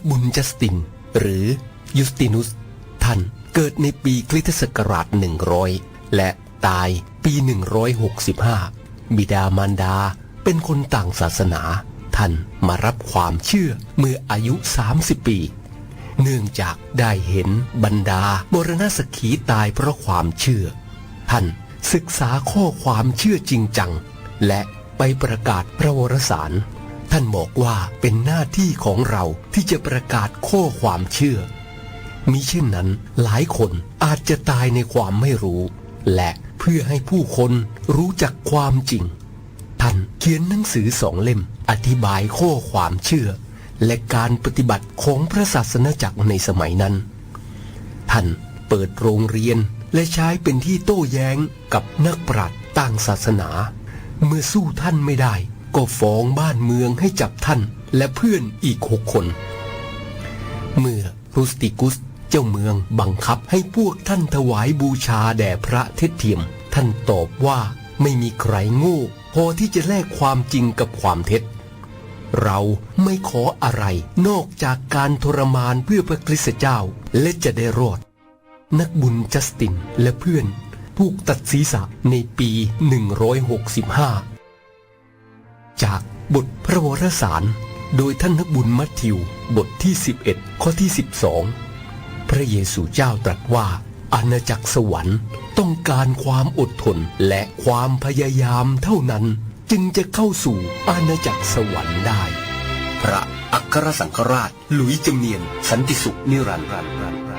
กบุญจัสติน หรือยูสตินุส ท่านเกิดในปีคริสตศักราช 100 และตายปี 165 บิดามารดาเป็นคนต่างศาสนา ท่านมารับความเชื่อเมื่ออายุ 30 ปี เนื่องจากได้เห็นบรรดาบรณสขีตายเพราะความเชื่อ ท่านศึกษาข้อความเชื่อจริงจัง และไปประกาศพระวรสาร ท่านบอกว่าเป็นหน้าที่ของเราที่จะประกาศข้อความเชื่อ มิเช่นนั้นหลายคนอาจจะตายในความไม่รู้ และเพื่อให้ผู้คนรู้จักความจริง ท่านเขียนหนังสือสองเล่ม อธิบายข้อความเชื่อ และการปฏิบัติของพระศาสนาจักรในสมัยนั้น ท่านเปิดโรงเรียนและใช้เป็นที่โต้แย้งกับนักปราชญ์ต่างศาสนา เมื่อสู้ท่านไม่ได้ ก็ฟ้องบ้านเมืองให้จับท่านและเพื่อนอีกหกคน เมื่อรูสติกุสเจ้าเมืองบังคับให้พวกท่านถวายบูชาแด่พระเทศเทียม ท่านตอบว่าไม่มีใครโง่พอที่จะแลกความจริงกับความเท็จ เราไม่ขออะไรนอกจากการทรมานเพื่อพระคริสตเจ้าและจะได้รอด นักบุญจัสตินและเพื่อนถูกตัดศีรษะในปี 165 จากบทพระวรสาร โดยท่านนักบุญมัทธิว บทที่ 11 ข้อที่ 12 พระเยซูเจ้าตรัสว่า อาณาจักรสวรรค์ต้องการความอดทนและความพยายามเท่านั้น จึงจะเข้าสู่อาณาจักรสวรรค์ได้ พระอัครสังฆราช หลุยจำเนียน สันติสุขนิรันดร์